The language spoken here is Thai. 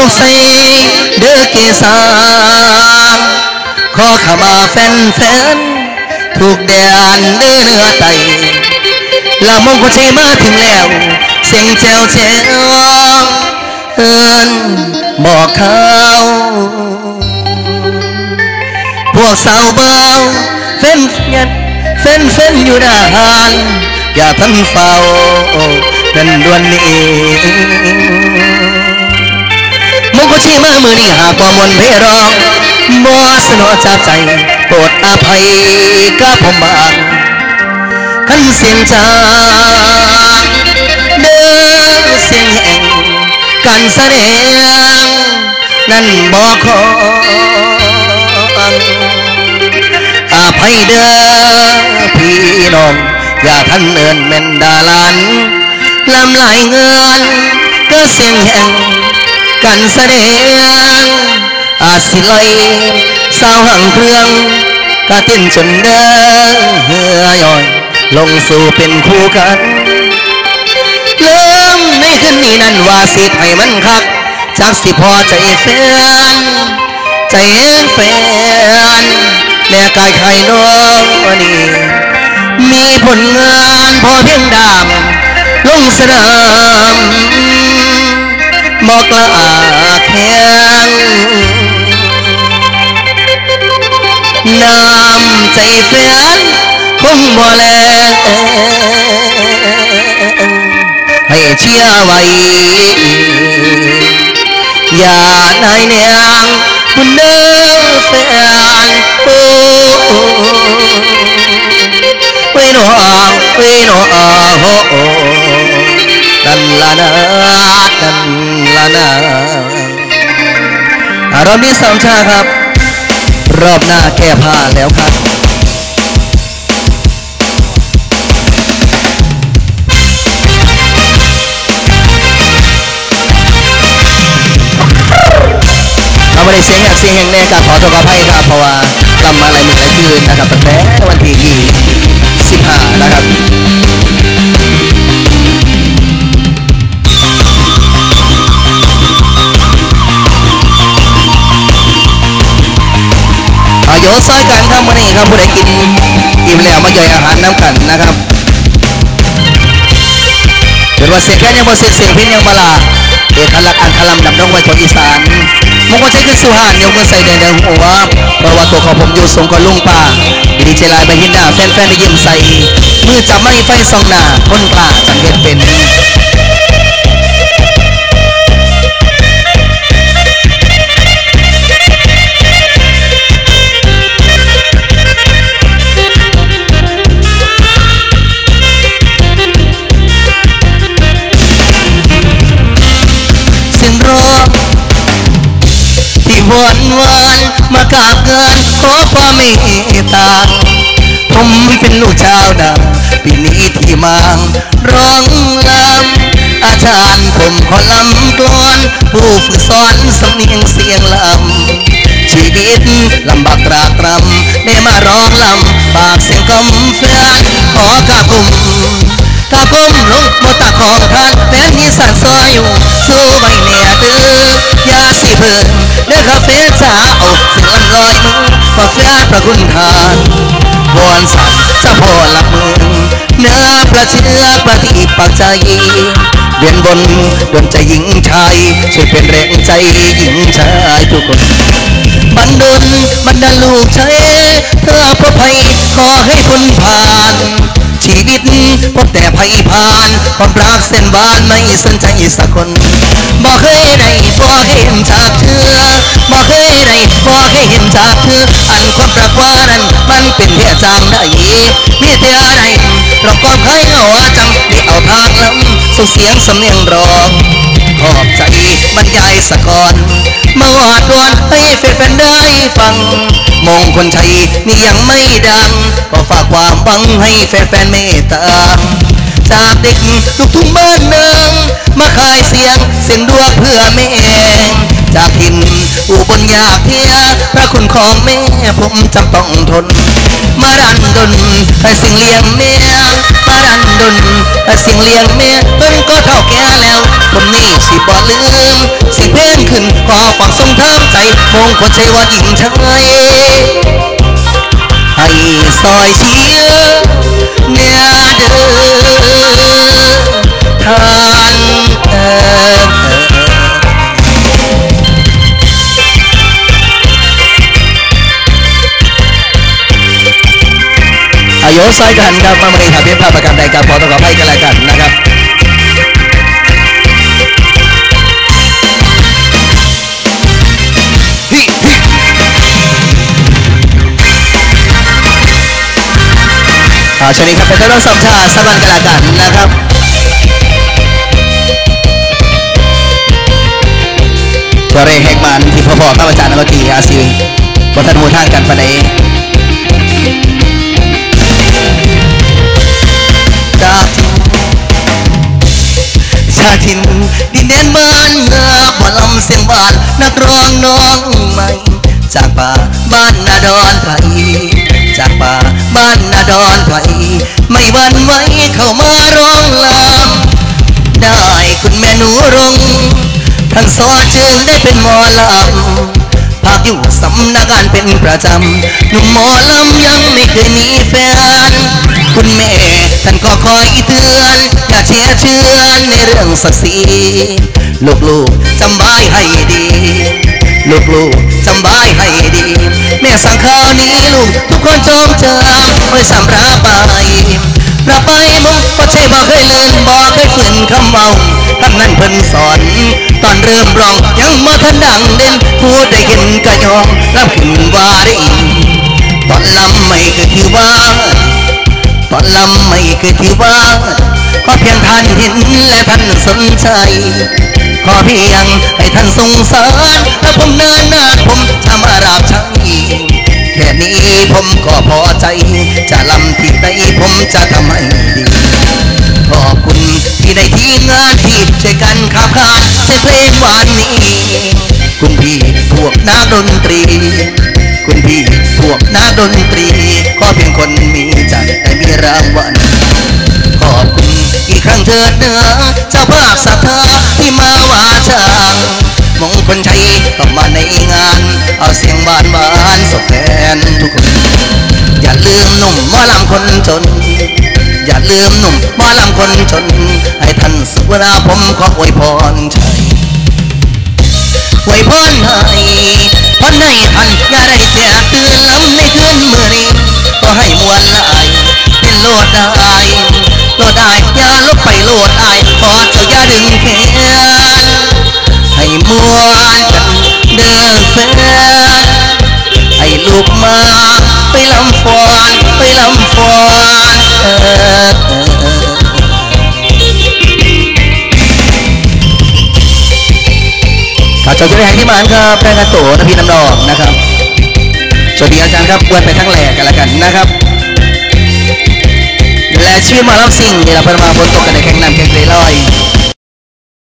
ยกใส่เด้อเกสาขอขมาแฟนแฟนๆถูกแดนเด้อเนื้อไตลามงกุชัยมาถึงแล้ว เสียงแจวแจ้วเอินบอกเขาพวกสาวเบาเฟ้นเฟียนเฟ้นเฟ้นอยู่นานอย่าทันเฝ้าดันดวนนี้ กชีมามือนี่หากว่ามนเพรองบ่สนอจากใจโปรดอภัยกับผมบางขันเสียงจางเด้อเสียงแห่งการแสดงนั่นบ่ขออภัยเด้อพี่น้อง อย่าท่านเอินแม่นดาลันลำลายเงินก็เสียงแห่ง กันแสดงอาจสิลอยสาวห่างเครื่องกะเต้นจนเด้อเหือย่อย ลงสู่เป็นคู่กันเริ่มในคืนนี้นั้นว่าสิให้มันคักจากสิพอใจแฟนใจแฟนแม่กายไข่นองนี่มีผลงานพอเพียงดามลงสนาม บอกละอาแข็งน้ำใจแฟนคงบ่แลให้เชื่อไว้ อย่านายเนียงคุณเด้อแฟนโอ้เว้ยหนอเว้ยนอโอ้โอ้ดันละนะ ละนะรอบนี้สามชาครับ รอบหน้าแก้ผ้าแล้วครับเราไม่ได้เสียงอยากเสียงแห่งแน่กับขอโทษขออภัยครับเพราะว่าลำมาหลายมือหลายคืนนะครับตั้งแต่วันที่15นะครับ อายุซอยกันครับวันนี้ครับผู้ใดกินอิ่มแล้วมาย่อยอาหารน้ำกันนะครับเป็นว่าเสียงแค่ยังบ่เสียงเสียงพินยังบลาเอกลักษณ์อันคลัมดำดงไว้ของอีสานมงคลใช้ขึ้นสุหานยกมือใส่แดงแดงหัวเพราะว่าตัวของผมอยู่ทรงกับลุงป่าดีเจลายไปหินหน้าแฟนๆได้ยิ้มใส่มือจับไม้ไฟส่องหน้าคนกล้าจังเห็นเป็นานมากาเงินขอความเมตตาผมเป็นลูกชาวนาปีนี้ที่มางร้องลำอาจารย์ผมขอลำกลอน ผู้ฝึกสอนสำเนียงเสียงลำชีวิตลำบากรากตรำได้มาร้องลำฝากเสียงกำเฟือนขอกราบกุม ถ้าก้มลงบนตาของท่านแฟนมีสันซอยอยู่สู้ไว้เนี่ยเด้อยาสีเพิ่นเด้อคาเฟ่จ้าเอาเสียงลอยมือมาแฟนพระคุณทานวอนสัตว์จะพอหลักเมืองเนื้อประเชื่อประทีปักใจเวียนบนดวงใจหญิงชายช่วยเป็นแรงใจหญิงชายทุกคนบันดลบันดาลูกชายเธอพระภัยขอให้พ้นผ่าน วิตพบแต่ภัยผ่านความรักเส้นหวานไม่สนใจสักคนบอกเคยได้บอกให้เห็นจากเธอบอกเคยได้บอกให้เห็นจากเธออันความรักว่านั้นมันเป็นเพียจางได้มีเธอใดเราก็เคยเอาจังได้เอาทางลำส่งเสียงสำเนียงร้องขอบใจบรรยายสะก่อนมาวาดวนให้แฟนๆได้ฟังมงคลชัยนี่ยังไม่ดังก็ ความหวังให้แฟนๆเมตตาจากเด็กลูกทุ่งบ้านเนืองมาขายเสียงเสียงดวงเพื่อแม่จากถิ่นอุบลอยากเทียพระคุณของแม่ผมจำต้องทน มาดันดนให้สิ่งเลี้ยงแม่มาดันดนให้สิ่งเลี้ยงแม่เพิ่นก็เท่าแก่แล้วคนนี้สิบ่ลืมสียงเพลงขึ้นขอฟังทรงทางใจมงคลใจว่ายิ่งชัยให้ ซอยเชียเนี่ยเด้อทานเอ่อายุซอยกันครับมาบริหารเพียงภาพประกันใดกับขอต้องขอให้กันแล้วกัน อ่าช่วงนี้ครับเป็นต้นสมชาสบันกันแล้วกันนะครับตัวเรแหกมันที่พ่อๆข้าพเจ้านักตีอาซีบทันหมูทางกันปะไหนจากชาทินดินแดนบ้านนาหมอลำเสียงบ้านนักร้องน้องใหม่จากป่าบ้านนาดอนไทยจากป่า บ้านนาดอนไทยไม่วันไหวเข้ามาร้องลำได้คุณแม่หนูรงท่านสอนจึงได้เป็นหมอลำภาคอยู่สำนักงานเป็นประจำหนุ่มหมอลำยังไม่เคยมีแฟน คุณแม่ท่านก็คอยเตือนอย่าเชื่อเชื่อในเรื่องศักดิ์ศรีลูกๆจำไว้ให้ดี ลูกๆจำไว้ให้ดี แม่สั่งข้าวนี้ลูกทุกคนจงจำไว้สำรับไประไปมุงก็ใช่บอกเคยเลืนบอกเคยฝืนคำเมาคำนั้นเพิ่นสอน ตอนเริ่มร้องยังมาทันดังเด่นพูดได้เห็นก็ยอมรับขึ้นว่าได้อีกตอนลำไม่เคยถือว่า ตอนลำไม่เคยถือว่า อเพียงท่านเห็นและท่านสนใจ ขอเพียงให้ท่านสงสารและผมเนินนาผมทำอาราบชัยแค่นี้ผมก็พอใจ จะลำที่ใดผมจะทำให้ดีขอบคุณที่ได้ทีมงานที่ช่วยกันขับขานเสียงเพลงวันนี้ อีกครั้งเถิดเนื้อเจ้าภาพศรัทธาที่มาว่าช่างมงคลชัยต้องมาในงาน เอาเสียงบานบานสดแทนทุกคน อย่าลืมหนุ่มมอลำคนจน อย่าลืมหนุ่มมอลำคนจน ให้ท่านสุวราผมขออวยพรชัยไว้พรให้พรให้ท่านอย่าได้เสียตื่นลำในคืนมื่อนี้ ก็ให้มวลลายเป็นโลดได้ โลดได้อย่าลบไปโลดอายขอเจ้าอย่าดึงแขนให้มวลกันเด้อแฟนให้ลูกมาไปลำฟอนไปลำฟอนเออครับจบจุดแห่งที่มานครับแป้งกระโตนพี่น้ำดอกนะครับ สวัสดีอาจารย์ครับอวนไปทั้งแหลกกันแล้วกันนะครับ ชีวิตหมาลับสิ่งนี่เราเพิ่นมาบนตกกันในแข่งน้ำแข่งเกลอย